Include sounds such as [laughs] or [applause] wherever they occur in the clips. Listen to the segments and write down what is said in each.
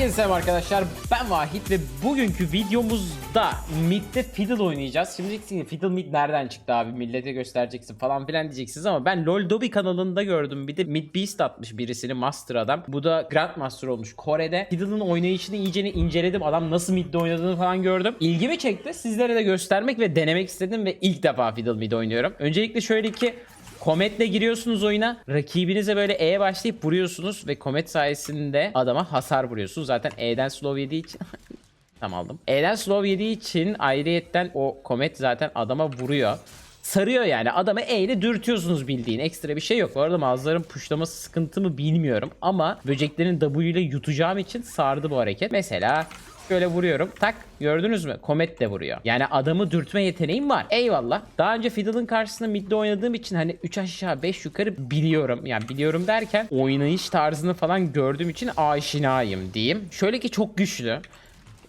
Herkese selam arkadaşlar. Ben Vahit ve bugünkü videomuzda Mid'de Fiddle oynayacağız. Şimdi diyeceksiniz Fiddle Mid nereden çıktı abi? Millete göstereceksin falan filan diyeceksiniz ama ben LoL Dobby kanalında gördüm. Bir de Mid Beast atmış birisini Master adam. Bu da Grandmaster olmuş Kore'de. Fiddle'ın oynayışını iyicene inceledim. Adam nasıl Mid'de oynadığını falan gördüm. İlgimi çekti. Sizlere de göstermek ve denemek istedim ve ilk defa Fiddle Mid oynuyorum. Öncelikle şöyle ki Komet'le giriyorsunuz oyuna. Rakibinize böyle E'ye başlayıp vuruyorsunuz ve Komet sayesinde adama hasar vuruyorsunuz. Zaten E'den slow yediği için [laughs] Tam aldım. E'den slow yediği için ayrıyetten o Komet zaten adama vuruyor. Sarıyor yani. Adamı E ile dürtüyorsunuz bildiğin. Ekstra bir şey yok. Bu arada mağazaların puşlaması sıkıntı mı bilmiyorum. Ama böceklerin W ile yutacağım için sardı bu hareket. Mesela Şöyle vuruyorum. Tak gördünüz mü? Komet de vuruyor. Yani adamı dürtme yeteneğim var. Eyvallah. Daha önce Fiddle'ın karşısında midde oynadığım için hani 3 aşağı 5 yukarı biliyorum. Yani biliyorum derken oynayış tarzını falan gördüğüm için aşinayım diyeyim. Şöyle ki çok güçlü.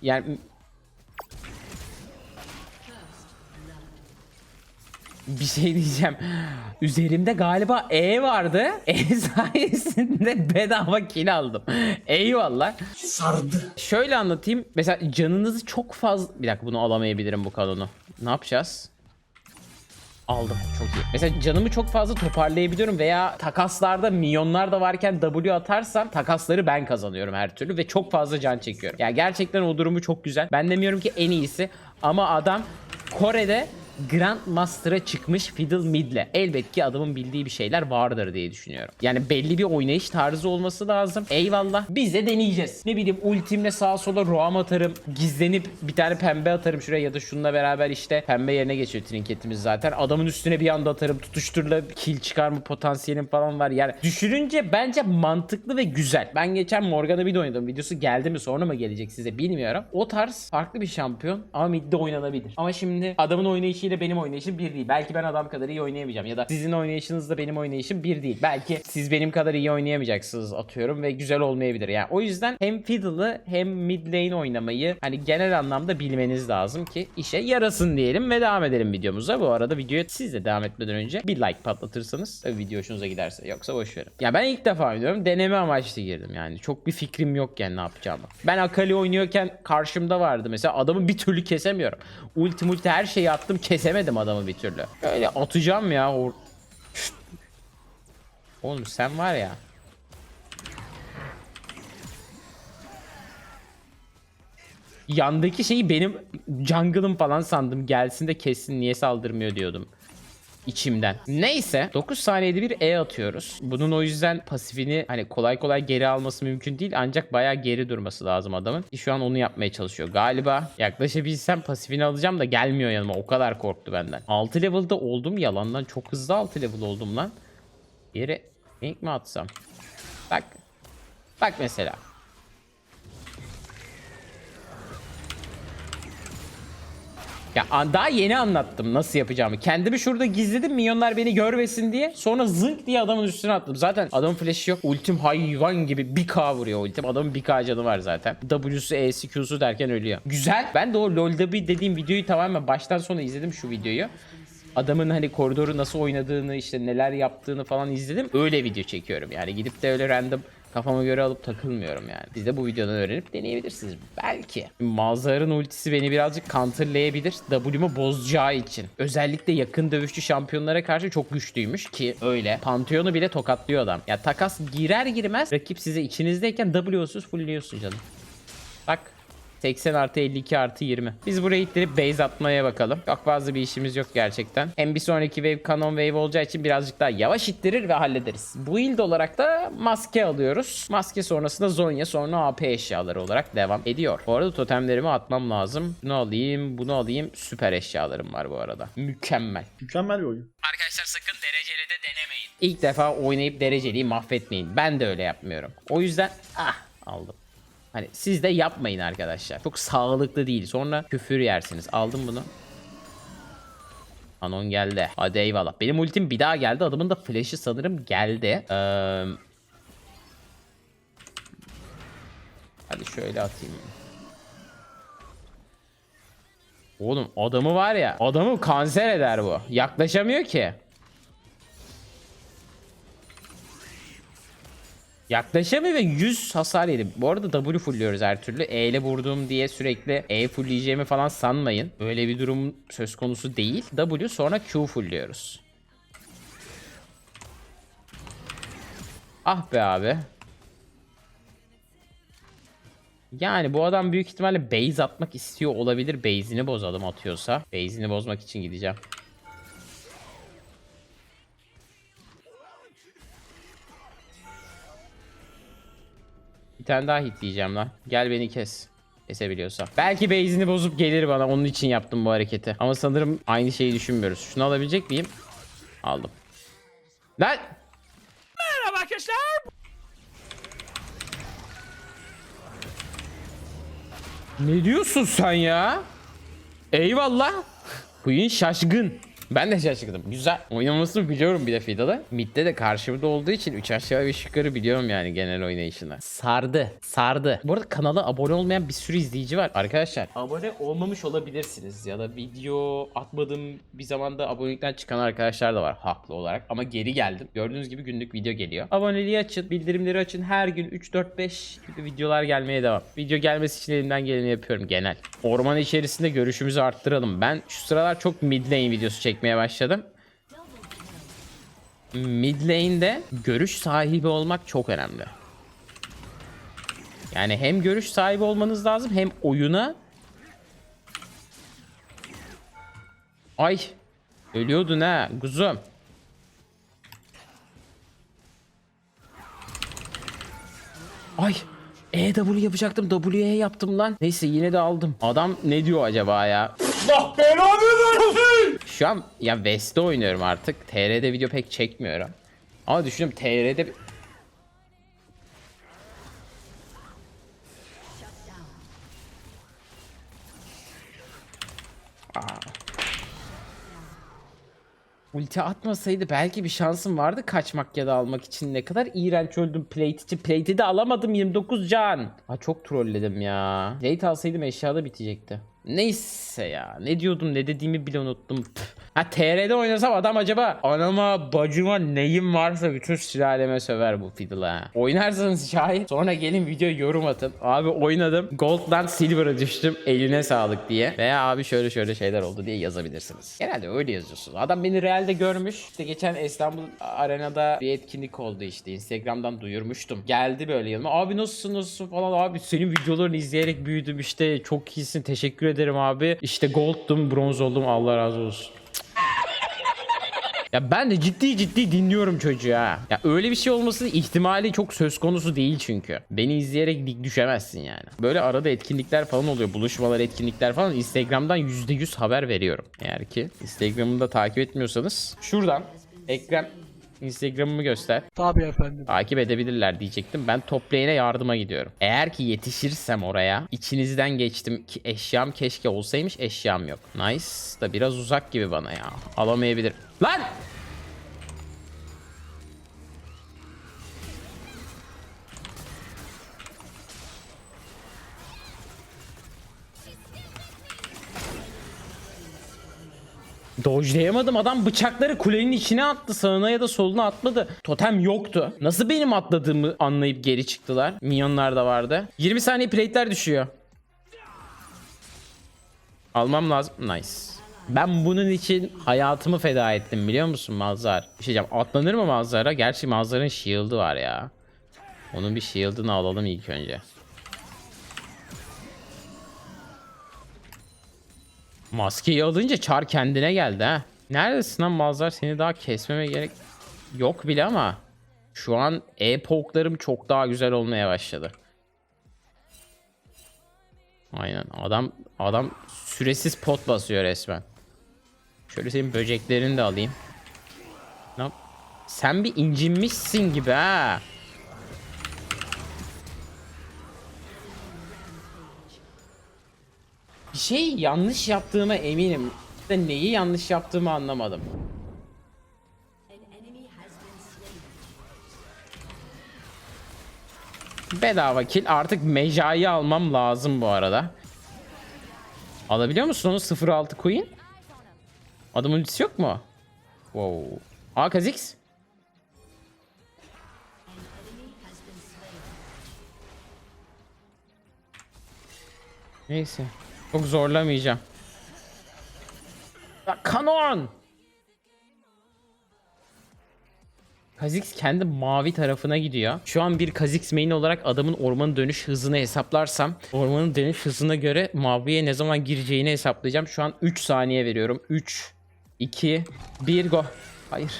Yani bir şey diyeceğim. Üzerimde galiba E vardı. E sayesinde [laughs] bedava kill aldım. Eyvallah. sardı. Şöyle anlatayım. Mesela canınızı çok fazla... Bir dakika bunu alamayabilirim bu kanonu. Ne yapacağız? Aldım. Çok iyi. Mesela canımı çok fazla toparlayabiliyorum veya takaslarda milyonlar da varken W atarsam takasları ben kazanıyorum her türlü ve çok fazla can çekiyorum. Yani gerçekten o durumu çok güzel. Ben demiyorum ki en iyisi ama adam Kore'de Grandmaster'a çıkmış Fiddle Mid'le. Elbet ki adamın bildiği bir şeyler vardır diye düşünüyorum. Yani belli bir oynayış tarzı olması lazım. Eyvallah. Biz de deneyeceğiz. Ne bileyim ultimle sağa sola roam atarım. Gizlenip bir tane pembe atarım şuraya ya da şununla beraber işte pembe yerine geçiyor trinketimiz zaten. Adamın üstüne bir anda atarım. Tutuşturla kill çıkarma potansiyelim falan var. Yani düşününce bence mantıklı ve güzel. Ben geçen Morgana bir oynadım. Videosu geldi mi sonra mı gelecek size bilmiyorum. O tarz farklı bir şampiyon ama midde oynanabilir. Ama şimdi adamın oynayışıyla benim oynayışım bir değil. Belki ben adam kadar iyi oynayamayacağım ya da sizin oynayışınızla benim oynayışım bir değil. Belki siz benim kadar iyi oynayamayacaksınız atıyorum ve güzel olmayabilir. Yani o yüzden hem fiddle'ı hem mid lane oynamayı hani genel anlamda bilmeniz lazım ki işe yarasın diyelim ve devam edelim videomuza. Bu arada videoya siz de devam etmeden önce bir like patlatırsanız video hoşunuza giderse yoksa boş verin. Ya ben ilk defa oynuyorum. Deneme amaçlı girdim yani. Çok bir fikrim yok yani ne yapacağımı. Ben Akali oynuyorken karşımda vardı mesela adamı bir türlü kesemiyorum. Ulti her şeyi attım kesemedim adamı bir türlü. Öyle atacağım ya. Oğlum sen var ya. Yandaki şeyi benim jungle'ım falan sandım. Gelsin de kessin niye saldırmıyor diyordum. İçimden. Neyse 9 saniyede bir E atıyoruz. Bunun o yüzden pasifini hani kolay kolay geri alması mümkün değil. Ancak bayağı geri durması lazım adamın. Şu an onu yapmaya çalışıyor. Galiba yaklaşabilsem pasifini alacağım da gelmiyor yanıma. O kadar korktu benden. 6 level'da oldum yalandan. Çok hızlı 6 level oldum lan. Yere link mi atsam? Bak. Bak mesela. Ya daha yeni anlattım nasıl yapacağımı. Kendimi şurada gizledim milyonlar beni görmesin diye. Sonra zınk diye adamın üstüne attım. Zaten adamın flash'i yok. Ultim hayvan gibi 1k vuruyor ultim. Adamın 1k canı var zaten. W'su, E'si, Q'su derken ölüyor. Güzel. Ben de o LoL'da bir dediğim videoyu tamamen baştan sona izledim şu videoyu. Adamın hani koridoru nasıl oynadığını işte neler yaptığını falan izledim. Öyle video çekiyorum yani. Gidip de öyle random kafama göre alıp takılmıyorum yani. Siz de bu videodan öğrenip deneyebilirsiniz. Belki. Mazhar'ın ultisi beni birazcık counterlayabilir. W'mu bozacağı için. Özellikle yakın dövüşçü şampiyonlara karşı çok güçlüymüş ki öyle. Pantheon'u bile tokatlıyor adam. Ya takas girer girmez rakip size içinizdeyken W'suz fullliyorsun canım. Bak 80 artı 52 artı 20. Biz buraya ittirip base atmaya bakalım. Çok fazla bir işimiz yok gerçekten. Hem bir sonraki wave canon wave olacağı için birazcık daha yavaş ittirir ve hallederiz. Build olarak da maske alıyoruz. Maske sonrasında Zonya sonra AP eşyaları olarak devam ediyor. Bu arada totemlerimi atmam lazım. Bunu alayım, bunu alayım. Süper eşyalarım var bu arada. Mükemmel. Mükemmel bir oyun. Arkadaşlar sakın dereceli de denemeyin. İlk defa oynayıp dereceliyi mahvetmeyin. Ben de öyle yapmıyorum. O yüzden ah aldım. Hani siz de yapmayın arkadaşlar. Çok sağlıklı değil. Sonra küfür yersiniz. Aldım bunu. Anon geldi. Hadi eyvallah. Benim ultim bir daha geldi. Adamın da flash'ı sanırım geldi. Ee... Hadi şöyle atayım. Oğlum adamı var ya. Adamı kanser eder bu. Yaklaşamıyor ki. Yaklaşamıyor ve 100 hasar yedi. Bu arada W fullüyoruz her türlü. E ile vurdum diye sürekli E fullleyeceğimi falan sanmayın. Böyle bir durum söz konusu değil. W sonra Q fullüyoruz. Ah be abi. Yani bu adam büyük ihtimalle base atmak istiyor olabilir. Base'ini bozalım atıyorsa. Base'ini bozmak için gideceğim. Bir tane daha hit diyeceğim lan. Gel beni kes. Kesebiliyorsa. Belki base'ini bozup gelir bana. Onun için yaptım bu hareketi. Ama sanırım aynı şeyi düşünmüyoruz. Şunu alabilecek miyim? Aldım. Lan! Merhaba arkadaşlar. Ne diyorsun sen ya? Eyvallah. Queen şaşkın. Ben de şaşkınım. Güzel. Oynamasını biliyorum bir de Fidal'ı. Mid'de de karşımda olduğu için 3 aşağı 5 yukarı biliyorum yani genel oynayışını. Sardı. Sardı. Bu arada kanala abone olmayan bir sürü izleyici var. Arkadaşlar abone olmamış olabilirsiniz. Ya da video atmadığım bir zamanda abonelikten çıkan arkadaşlar da var haklı olarak. Ama geri geldim. Gördüğünüz gibi günlük video geliyor. Aboneliği açın. Bildirimleri açın. Her gün 3 4 5 gibi videolar gelmeye devam. Video gelmesi için elimden geleni yapıyorum genel. Orman içerisinde görüşümüzü arttıralım. Ben şu sıralar çok mid lane videosu çekmeye başladım. Mid lane'de görüş sahibi olmak çok önemli. Yani hem görüş sahibi olmanız lazım hem oyuna Ay ölüyordun ha kuzum. Ay EW yapacaktım W'ye yaptım lan. Neyse yine de aldım. Adam ne diyor acaba ya? Allah belanı versin. Şu an ya West'te oynuyorum artık. TR'de video pek çekmiyorum. Ama düşünüyorum TR'de Aa. Ulti atmasaydı belki bir şansım vardı kaçmak ya da almak için. Ne kadar iğrenç öldüm plate için. Plate'i de alamadım 29 can. Ha çok trolledim ya. Plate alsaydım eşyada bitecekti. Neyse ya. Ne diyordum ne dediğimi bile unuttum. Püh. Ha TR'de oynasam adam acaba anama bacıma neyim varsa bütün sülaleme söver bu fiddle'a. Oynarsanız şahit sonra gelin video yorum atın. Abi oynadım. Gold'dan Silver'a düştüm. Eline sağlık diye. Veya abi şöyle şöyle şeyler oldu diye yazabilirsiniz. Genelde öyle yazıyorsunuz. Adam beni realde görmüş. İşte geçen İstanbul Arena'da bir etkinlik oldu işte. Instagram'dan duyurmuştum. Geldi böyle yanıma. Abi nasılsın nasılsın falan. Abi senin videolarını izleyerek büyüdüm işte. Çok iyisin. Teşekkür ederim abi. İşte gold'dum, bronz oldum. Allah razı olsun. Ya ben de ciddi ciddi dinliyorum çocuğu ha. Ya öyle bir şey olmasının ihtimali çok söz konusu değil çünkü. Beni izleyerek lig düşemezsin yani. Böyle arada etkinlikler falan oluyor. Buluşmalar, etkinlikler falan. Instagram'dan %100 haber veriyorum. Eğer ki Instagram'ı da takip etmiyorsanız şuradan Ekrem Instagram'ımı göster. Tabii efendim. Takip edebilirler diyecektim. Ben top lane'e yardıma gidiyorum. Eğer ki yetişirsem oraya içinizden geçtim ki eşyam keşke olsaymış eşyam yok. Nice da biraz uzak gibi bana ya. Alamayabilir. Lan! Dojlayamadım adam bıçakları kulenin içine attı sağına ya da soluna atmadı. Totem yoktu. Nasıl benim atladığımı anlayıp geri çıktılar. Minyonlar da vardı. 20 saniye plate'ler düşüyor. Almam lazım. Nice. Ben bunun için hayatımı feda ettim biliyor musun Mazhar? Bir şey diyeceğim. Atlanır mı Mazhar'a? Gerçi Mazhar'ın shield'ı var ya. Onun bir shield'ını alalım ilk önce. Maskeyi alınca çar kendine geldi ha. Neredesin lan Mazhar? Seni daha kesmeme gerek yok bile ama şu an e-poklarım çok daha güzel olmaya başladı. Aynen adam adam süresiz pot basıyor resmen. Şöyle senin böceklerini de alayım. Ne Sen bir incinmişsin gibi ha. Bir şey yanlış yaptığıma eminim. De neyi yanlış yaptığımı anlamadım. Bedava kill. Artık mecayı almam lazım bu arada. Alabiliyor musun onu 06 Queen? Adamın ultisi yok mu? Wow. Aa Kha'Zix. Neyse. Çok zorlamayacağım. Ya, Kanon! Kha'Zix kendi mavi tarafına gidiyor. Şu an bir Kha'Zix main olarak adamın ormanın dönüş hızını hesaplarsam ormanın dönüş hızına göre maviye ne zaman gireceğini hesaplayacağım. Şu an 3 saniye veriyorum. 3 2 1 go. Hayır.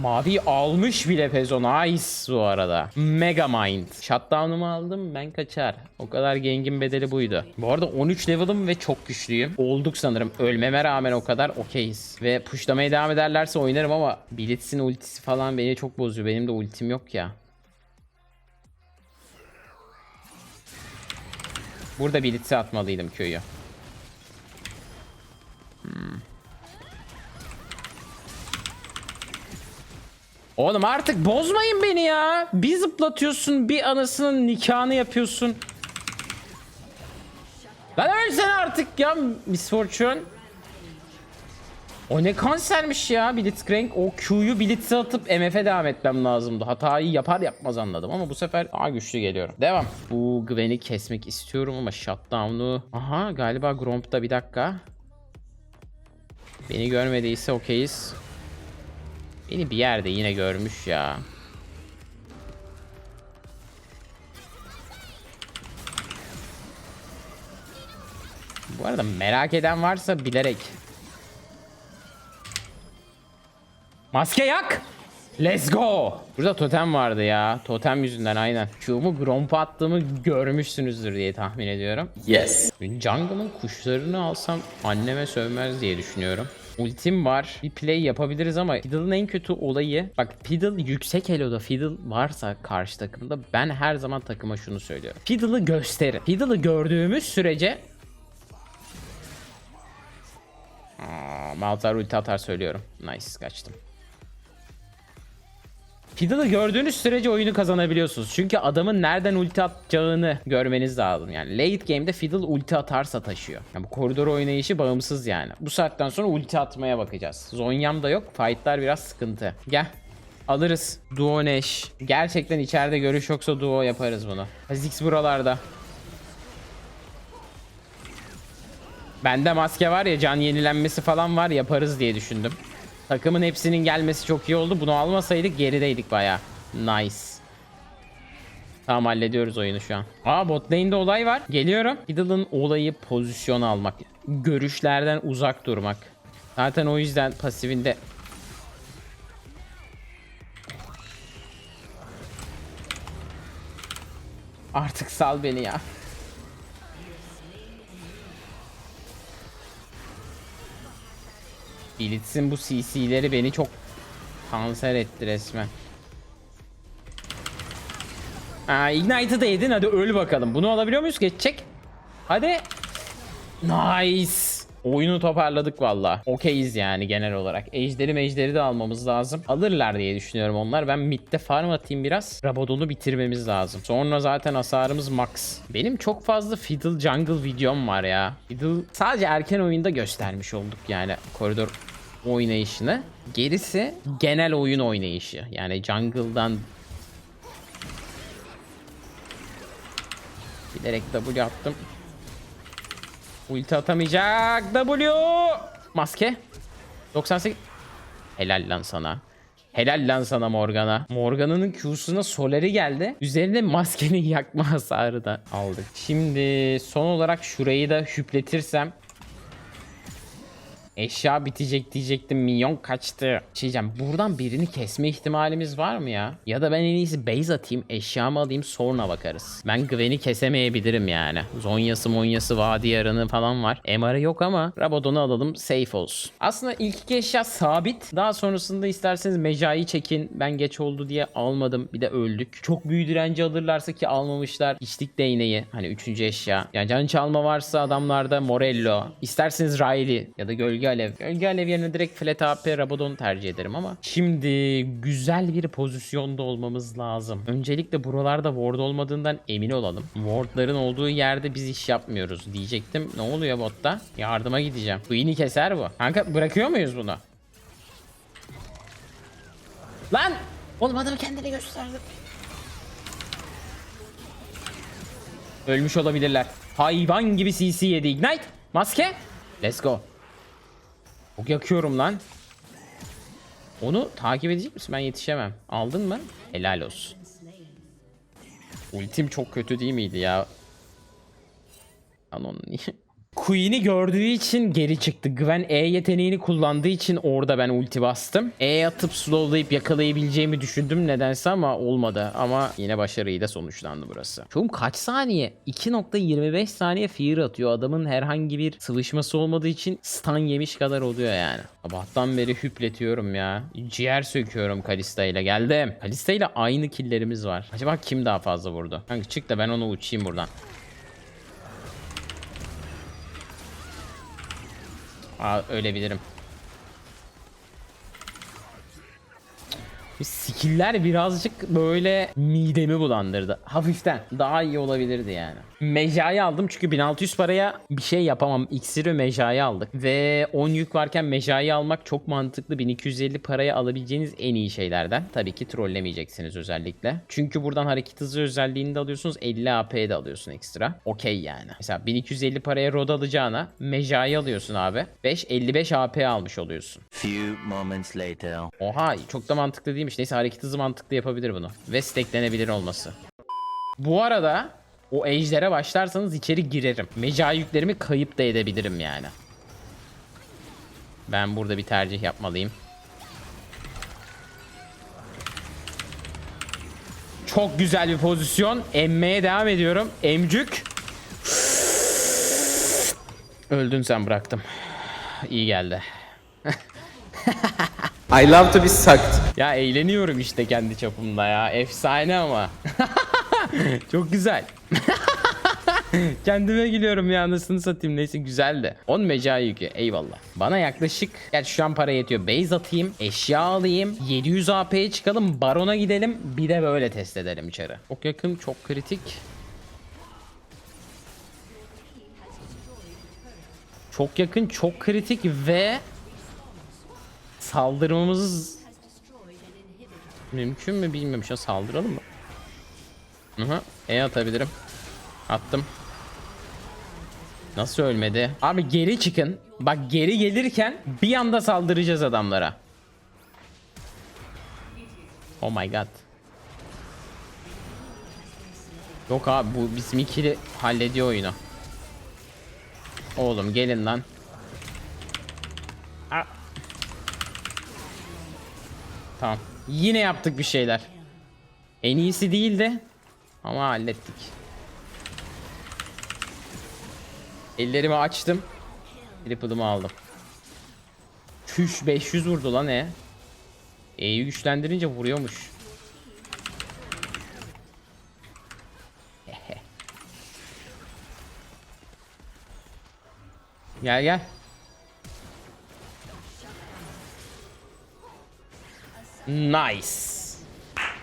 Mavi almış bile Pezo. Nice bu arada. Mega Mind. Shutdown'umu aldım ben kaçar. O kadar gengin bedeli buydu. Bu arada 13 level'ım ve çok güçlüyüm. Olduk sanırım. Ölmeme rağmen o kadar okeyiz. Ve pushlamaya devam ederlerse oynarım ama Blitz'in ultisi falan beni çok bozuyor. Benim de ultim yok ya. Burada Blitz'i atmalıydım köyü. Oğlum artık bozmayın beni ya. Bir zıplatıyorsun, bir anasının nikahını yapıyorsun. Lan ölsene artık ya Miss Fortune. O ne kansermiş ya Blitzcrank. O Q'yu Blitz'e atıp MF'e devam etmem lazımdı. Hatayı yapar yapmaz anladım ama bu sefer daha güçlü geliyorum. Devam. Bu Gwen'i kesmek istiyorum ama shutdown'u... Aha galiba Gromp'ta bir dakika. Beni görmediyse okeyiz. Beni bir yerde yine görmüş ya. Bu arada merak eden varsa bilerek. Maske yak! Let's go! Burada totem vardı ya. Totem yüzünden aynen. Q'mu Gromp'a attığımı görmüşsünüzdür diye tahmin ediyorum. Yes. Jungle'ın kuşlarını alsam anneme sövmez diye düşünüyorum. Ultim var. Bir play yapabiliriz ama Fiddle'ın en kötü olayı bak Fiddle yüksek elo'da Fiddle varsa karşı takımda ben her zaman takıma şunu söylüyorum. Fiddle'ı gösterin. Fiddle'ı gördüğümüz sürece Malzar ulti atar söylüyorum. Nice kaçtım. Fiddle'ı gördüğünüz sürece oyunu kazanabiliyorsunuz. Çünkü adamın nereden ulti atacağını görmeniz lazım. Yani late game'de Fiddle ulti atarsa taşıyor. Yani bu koridor oynayışı bağımsız yani. Bu saatten sonra ulti atmaya bakacağız. Zonyam da yok. Fight'lar biraz sıkıntı. Gel. Alırız. Duo Neş. Gerçekten içeride görüş yoksa duo yaparız bunu. Azix buralarda. Bende maske var ya can yenilenmesi falan var yaparız diye düşündüm. Takımın hepsinin gelmesi çok iyi oldu. Bunu almasaydık gerideydik baya. Nice. Tamam hallediyoruz oyunu şu an. Aa bot lane'de olay var. Geliyorum. Fiddle'ın olayı pozisyon almak. Görüşlerden uzak durmak. Zaten o yüzden pasifinde Artık sal beni ya. Blitz'in bu CC'leri beni çok kanser etti resmen. Aa, Ignite'ı da yedin hadi öl bakalım. Bunu alabiliyor muyuz? Geçecek. Hadi. Nice. Oyunu toparladık valla. Okeyiz yani genel olarak. Ejderi mejderi de almamız lazım. Alırlar diye düşünüyorum onlar. Ben midde farm atayım biraz. Rabadon'u bitirmemiz lazım. Sonra zaten hasarımız max. Benim çok fazla Fiddle Jungle videom var ya. Fiddle sadece erken oyunda göstermiş olduk yani koridor oynayışını. Gerisi genel oyun oynayışı. Yani jungle'dan Bilerek W attım. Ulti atamayacak. W. Maske. 98. Helal lan sana. Helal lan sana Morgana. Morgana'nın Q'suna Soler'i geldi. Üzerine maskenin yakma hasarı da aldık. Şimdi son olarak şurayı da hüpletirsem Eşya bitecek diyecektim. Minyon kaçtı. Şey. Buradan birini kesme ihtimalimiz var mı ya? Ya da ben en iyisi base atayım. Eşyamı alayım sonra bakarız. Ben Gwen'i kesemeyebilirim yani. Zonyası monyası vadi yarını falan var. MR'ı yok ama Rabadon'u alalım. Safe olsun. Aslında ilk iki eşya sabit. Daha sonrasında isterseniz Mecai'yi çekin. Ben geç oldu diye almadım. Bir de öldük. Çok büyü direnci alırlarsa ki almamışlar. İçlik değneği. Hani üçüncü eşya. Yani can çalma varsa adamlarda Morello. İsterseniz Riley ya da Gölge Alev. Gölge yerine direkt Flat AP Rabadon'u tercih ederim ama. Şimdi güzel bir pozisyonda olmamız lazım. Öncelikle buralarda ward olmadığından emin olalım. Wardların olduğu yerde biz iş yapmıyoruz diyecektim. Ne oluyor botta? Yardıma gideceğim. Queen'i keser bu. Kanka bırakıyor muyuz bunu? Lan! Oğlum adamı kendine gösterdi. Ölmüş olabilirler. Hayvan gibi CC yedi. Ignite. Maske. Let's go. Çok yakıyorum lan. Onu takip edecek misin? Ben yetişemem. Aldın mı? Helal olsun. Ultim çok kötü değil miydi ya? Lan onu niye? Queen'i gördüğü için geri çıktı. Gwen E yeteneğini kullandığı için orada ben ulti bastım. E atıp slowlayıp yakalayabileceğimi düşündüm nedense ama olmadı. Ama yine başarıyla sonuçlandı burası. Çoğum kaç saniye? 2.25 saniye fear atıyor. Adamın herhangi bir sıvışması olmadığı için stun yemiş kadar oluyor yani. Sabahtan beri hüpletiyorum ya. Ciğer söküyorum Kalista ile. Geldim. Kalista ile aynı killerimiz var. Acaba kim daha fazla vurdu? Kanka çık da ben onu uçayım buradan. Aa, ölebilirim. Skill'ler birazcık böyle midemi bulandırdı. Hafiften. Daha iyi olabilirdi yani. Mecayı aldım çünkü 1600 paraya bir şey yapamam. İksir ve mecayı aldık. Ve 10 yük varken mecayı almak çok mantıklı. 1250 paraya alabileceğiniz en iyi şeylerden. Tabii ki trollemeyeceksiniz özellikle. Çünkü buradan hareket hızı özelliğini de alıyorsunuz. 50 AP de alıyorsun ekstra. Okey yani. Mesela 1250 paraya rod alacağına mecayı alıyorsun abi. 5 55 AP almış oluyorsun. Few moments later. Oha çok da mantıklı değilmiş. Neyse hareket hızı mantıklı yapabilir bunu. Ve stacklenebilir olması. Bu arada o ejder'e başlarsanız içeri girerim. Meca yüklerimi kayıp da edebilirim yani. Ben burada bir tercih yapmalıyım. Çok güzel bir pozisyon. Emmeye devam ediyorum. Emcük. Öldün sen bıraktım. İyi geldi. [laughs] I love to be sucked. Ya eğleniyorum işte kendi çapımda ya. Efsane ama. [laughs] Çok güzel. [laughs] Kendime gülüyorum ya anasını satayım neyse güzel de. 10 meca yükü eyvallah. Bana yaklaşık gerçi şu an para yetiyor. Base atayım, eşya alayım, 700 AP'ye çıkalım, barona gidelim. Bir de böyle test edelim içeri. Çok yakın, çok kritik. Çok yakın, çok kritik ve saldırmamız mümkün mü bilmiyorum. Şu an saldıralım mı? Hı. E atabilirim. Attım. Nasıl ölmedi? Abi geri çıkın. Bak geri gelirken bir anda saldıracağız adamlara. Oh my god. Yok abi bu bizim ikili hallediyor oyunu. Oğlum gelin lan. Tamam. Yine yaptık bir şeyler. En iyisi değildi. Ama hallettik. Ellerimi açtım. Triple'ımı aldım. Çüş 500 vurdu lan e. E'yi güçlendirince vuruyormuş. gel gel. Nice.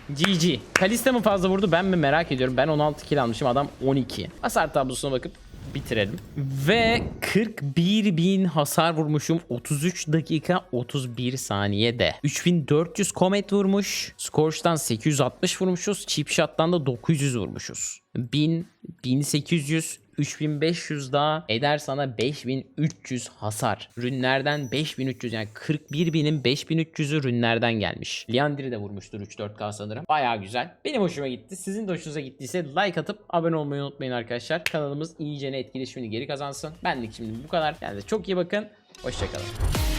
GG. Kalista mı fazla vurdu ben mi merak ediyorum. Ben 16 kill almışım adam 12. Hasar tablosuna bakıp bitirelim. Ve 41 bin hasar vurmuşum 33 dakika 31 saniyede. 3400 komet vurmuş. Scorch'tan 860 vurmuşuz. Chip Shot'tan da 900 vurmuşuz. 1000, 1800, 3500 daha eder sana 5300 hasar. Rünlerden 5300 yani 41 binin 5300'ü rünlerden gelmiş. Liandry de vurmuştur 3-4K sanırım. Baya güzel. Benim hoşuma gitti. Sizin de hoşunuza gittiyse like atıp abone olmayı unutmayın arkadaşlar. Kanalımız iyicene etkileşimini geri kazansın. Benlik şimdi bu kadar. Yani çok iyi bakın. Hoşçakalın.